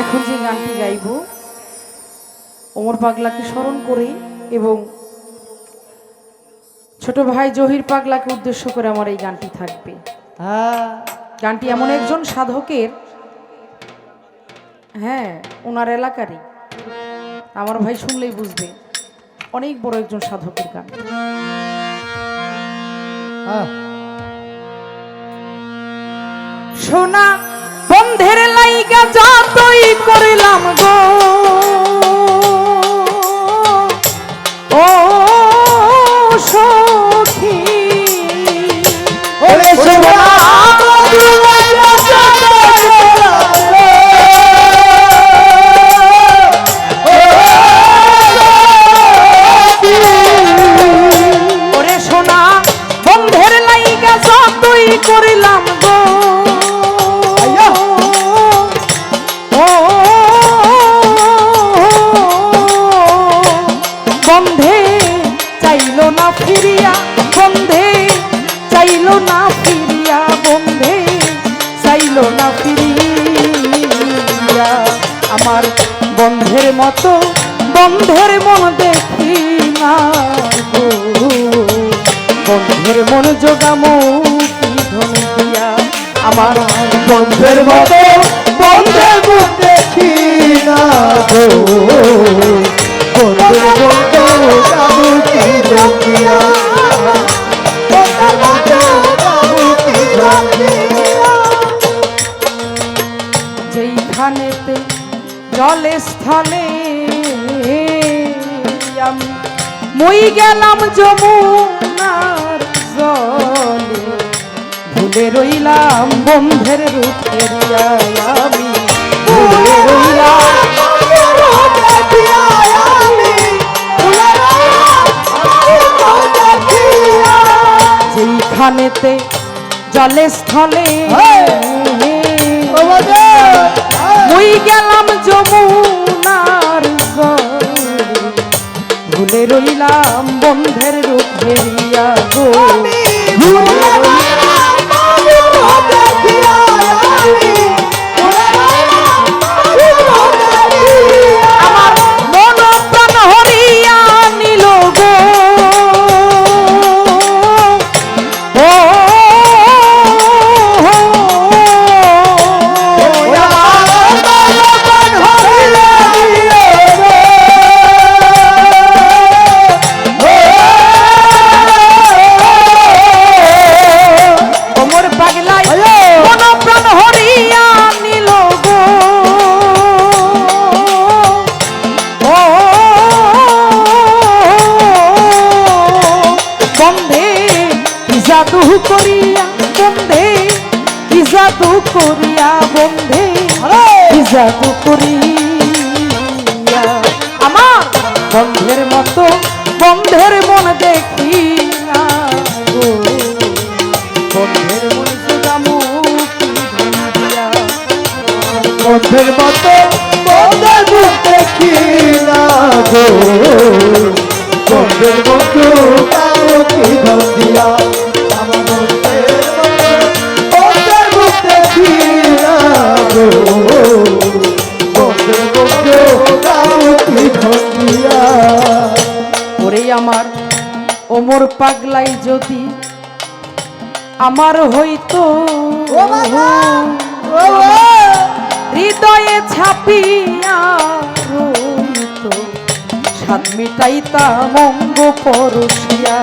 এখন যে গানটি গাইব ওমর পাগলাকে স্মরণ করে এবং ছোট ভাই জহির পাগলাকে উদ্দেশ্য করে আমার এই গানটি থাকবে। হ্যাঁ গানটি এমন একজন সাধকের হ্যাঁ ওনার এলাকারই। আমার ভাই শুনলেই বুঝবে অনেক বড় একজন সাধকের গান। সোনা বন্ধের লাইগা যতই করিলাম গো। ফিরিয়া, বন্ধে চাইল না ফিরিয়া, বন্ধে চাইল না ফিরিয়া। আমার বন্ধের মতো, বন্ধের মন দেখি না বন্ধের মন ধন আমার বন্ধের মতো, বন্ধের মুখ দেখি না মই গেলাম যমুনার জলে। ভুলে রইলাম বন্ধের রূপের আমি। ভুলে রইলাম যেইখানেতে জলে স্থলে জাদু করিয়া আমার বন্ধের মতো, বন্ধের মন দেখি বন্ধের মন সুদামু বন্ধের মতো, বন্ধের মুখ দেখি না গো। বন্ধের মতো কারও কি ধন্দিয়া ওরে আমার ওমর পাগলাই যদি আমার হইতো হৃদয়ে ছাপিয়া সাত মিটাইতা মঙ্গ পরশিয়া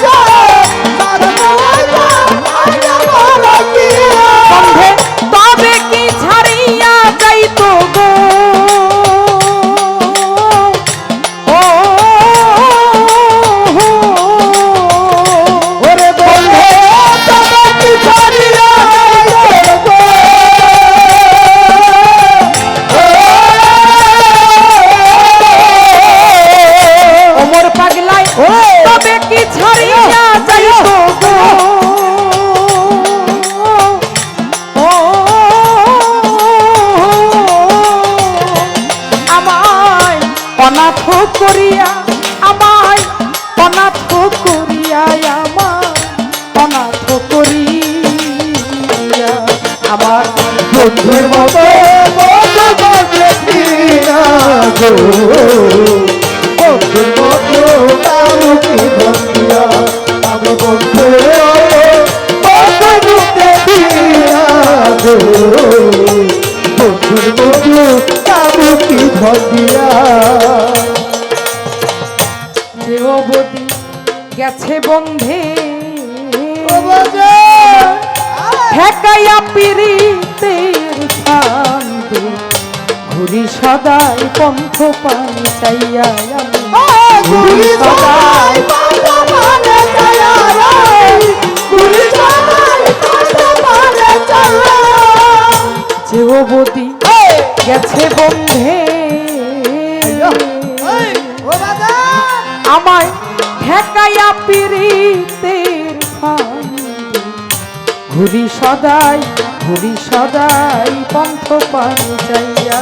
সাত গো চাইয়া ঘুরি সদাই দেবতী গেছে বন্ধে। আমায় ঠেকাইয়া পিরিতের ঘুরি সদাই ঘুরি সদাই পন্থ পান চাইয়া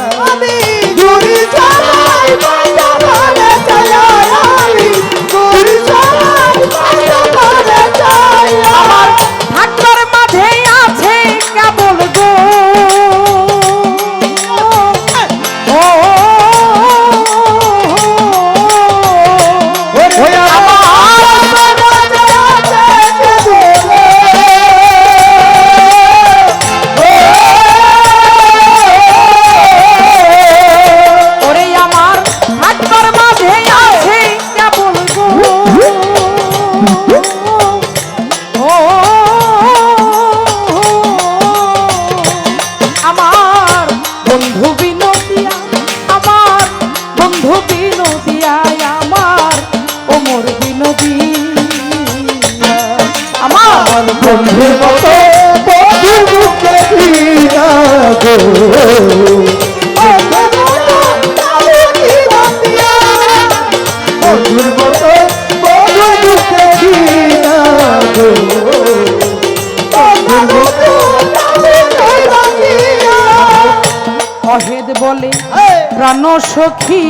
সখী।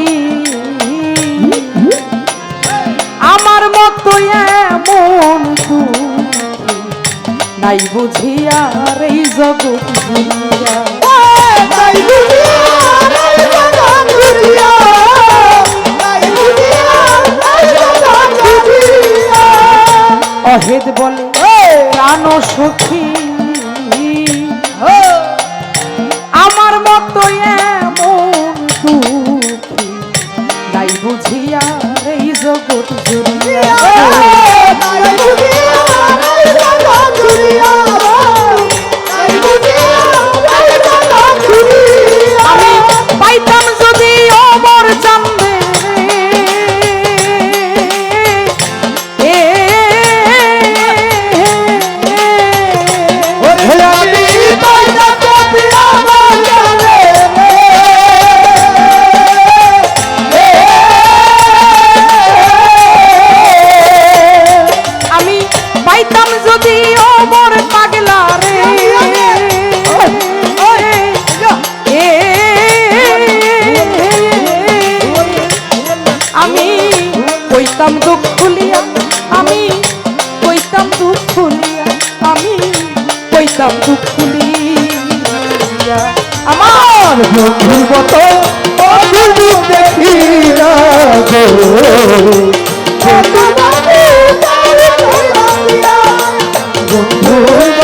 আমার মতো এমন নাই বুঝিয়ার এই জগৎ দুনিয়া। অহেদ বলে প্রাণ কইতাম দুঃখ খুলিয়া আমার বন্ধুর মতো বন্ধু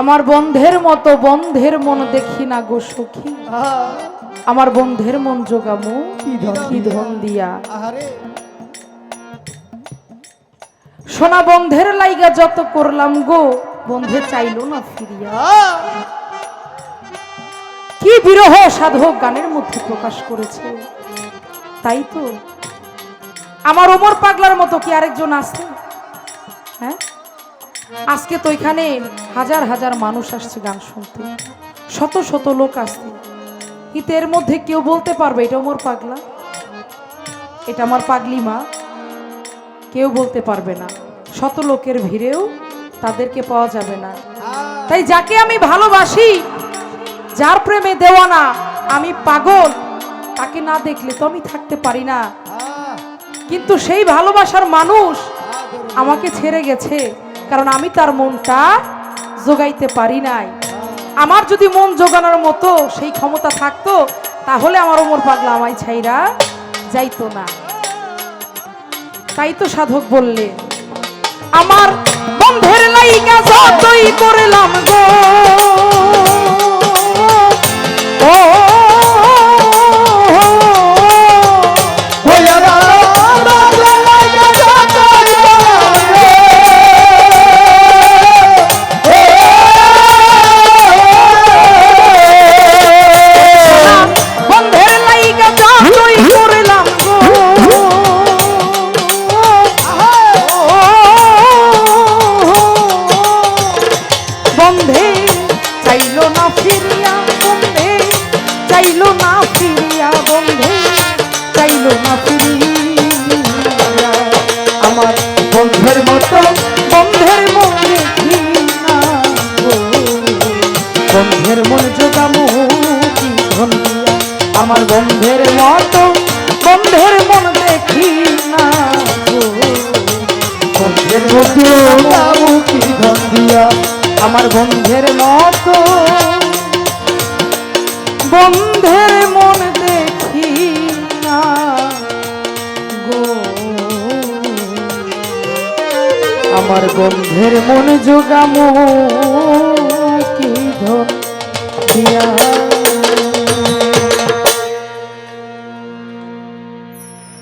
আমার বন্ধের মতো, বন্ধের মন দেখি না গো সখী। আমার বন্ধের মন জোগামু, কি ধন দিয়া। সোনা বন্ধের লাইগা যত করলাম গো, বন্ধে চাইলো না ফিরিয়া। কি বিরহ সাধক গানের মধ্যে প্রকাশ করেছে। তাই তো। আমার ওমর পাগলার মতো কি আরেকজন আছে? হ্যাঁ? আজকে তো এখানে হাজার হাজার মানুষ আসছে গান শুনতে। শত শত লোক আসছে। কিন্তু এর মধ্যে কেউ বলতে পারবে, এটা ওমর পাগলা। এটা আমার পাগলি মা। কেউ বলতে পারবে না। শত লোকের ভিড়েও তাদেরকে পাওয়া যাবে না। তাই যাকে আমি ভালোবাসি, যার প্রেমে দেওয়ানা, আমি পাগল। তাকে না দেখলে তো আমি থাকতে পারি না। কিন্তু সেই ভালোবাসার মানুষ আমাকে ছেড়ে গেছে। কারণ আমি তার মনটা জোগাইতে পারি নাই। আমার যদি মন জোগানোর মতো সেই ক্ষমতা থাকতো, তাহলে আমার ওমর পাগলা আমায় ছাইরা যাইতো না। তাই তো সাধক বললে, আমার বন্ধের লাইগা যতই করলাম গো, ও চাইলো না আমার বন্ধের মতো, বন্ধের মন বন্ধের মন কি ধন আমার বন্ধের মতো, বন্ধের মন দেখি না। বন্ধের মতো নামুকি ধন দিয়া আমার বন্ধের মতো, বন্ধের মন দেখি না আমার গন্ধের মন যোগামো কি ধর দিয়া